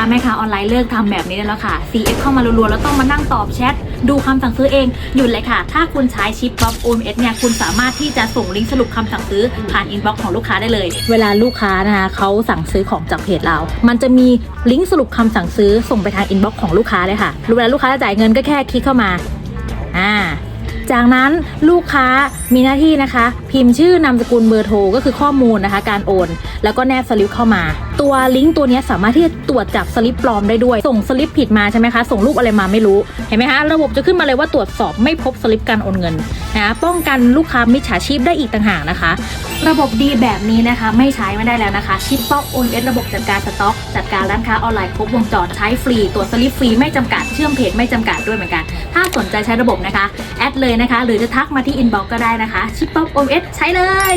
ค้าแม่ค้าออนไลน์เลิกทำแบบนี้ได้แล้วค่ะ CF เข้ามารัวๆแล้วต้องมานั่งตอบแชทดูคำสั่งซื้อเองหยุดเลยค่ะ ถ้าคุณใช้ชิปป๊อป OMS เนี่ยคุณสามารถที่จะส่งลิงก์สรุปคำสั่งซื้อผ่านอินบ็อกซ์ของลูกค้าได้เลย เวลาลูกค้านะคะเขาสั่งซื้อของจากเพจเรา มันจะมีลิงก์สรุปคำสั่งซื้อส่งไปทางอินบ็อกซ์ของลูกค้าเลยค่ะเวลาลูกค้าจะจ่ายเงินก็แค่คลิกเข้ามาอ่า จากนั้นลูกค้ามีหน้าที่นะคะ พิมพ์ชื่อนามสกุลเบอร์โทรก็คือข้อมูลนะคะ การโอน แล้วก็แนบสลิปเข้ามา ตัวลิงก์ตัวนี้สามารถที่จะตรวจจับสลิปปลอมได้ด้วย ส่งสลิปผิดมาใช่ไหมคะ ส่งรูปอะไรมาไม่รู้ เห็นไหมคะ ระบบจะขึ้นมาเลยว่าตรวจสอบไม่พบสลิปการโอนเงิน นะป้องกันลูกค้ามิจฉาชีพได้อีกต่างหากนะคะ ระบบดีแบบนี้นะคะไม่ใช้ไม่ได้แล้วนะคะ ชิปป๊อกโอนเอสระบบจัดการสต็อก จัดการร้านค้าออนไลน์ครบวงจรใช้ฟรีตรวจสลิปฟรีไม่จำกัดเชื่อมเพจไม่จำกัดด้วยเหมือนกัน ถ้าสนใจใช้ระบบนะคะ แอดเลยนะคะ หรือจะทักมาที่อินบ็อกก็ได้นะคะ ชิปป๊อกโอเอสใช้เลย